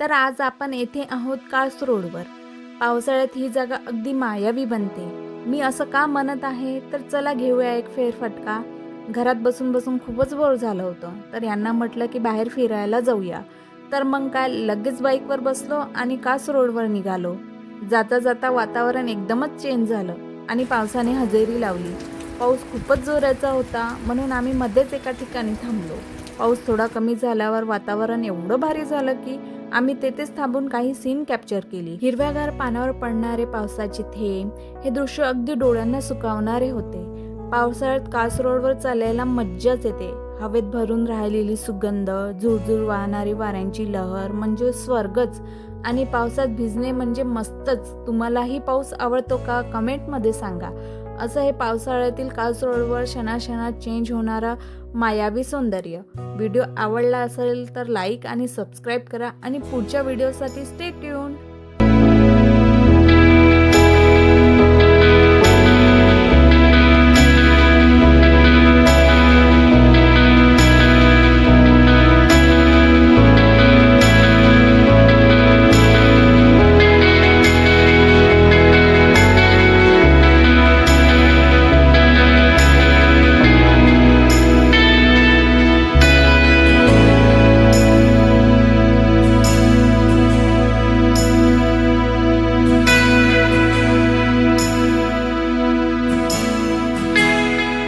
तर आज आपण येथे आहोत कास रोडवर. पावसाळ्यात ही जागा अगदी मायावी बनते. मी असं का म्हणत आहे? तर चला घेऊया एक फेरफटका. घरात बसून बसून खूपच बोर झालं होतं. तर यांना म्हटलं की बाहेर फिरायला जाऊया. तर मग काय लगेच बाईकवर बसलो आणि कास रोडवर निघालो. जाता जाता वातावरण एकदमच चेंज झालं आणि पावसाने हजेरी लावली. पाऊस खूपच जोराचा होता. म्हणून आम्ही मध्येच एका ठिकाणी थांबलो. पाऊस थोडा कमी झाल्यावर वातावरण एवढं भारी झालं की आम्ही तेथेच थांबून काही सीन कॅप्चर केली. हिरव्यागार पानावर पडणारे पावसाचे थेंब हे दृश्य अगदी डोळ्यांना सुकावणारे होते. पावसाळ्यात कासरोडवर चालायला मज्जाच येते. हवेत भरून राहिलेली सुगंध झुळझुळ वाहणारी वाऱ्यांची लहर म्हणजे स्वर्गच आणि पावसात भिजणे म्हणजे मस्तच. तुम्हालाही पाऊस आवडतो का? कमेंटमध्ये सांगा. असं हे पावसाळ्यातील कास रोडवर क्षणाक्षणात चेंज होणारा मायावी सौंदर्य. व्हिडिओ आवडला असेल तर लाईक आणि सबस्क्राईब करा आणि पुढच्या व्हिडिओसाठी स्टे ट्यून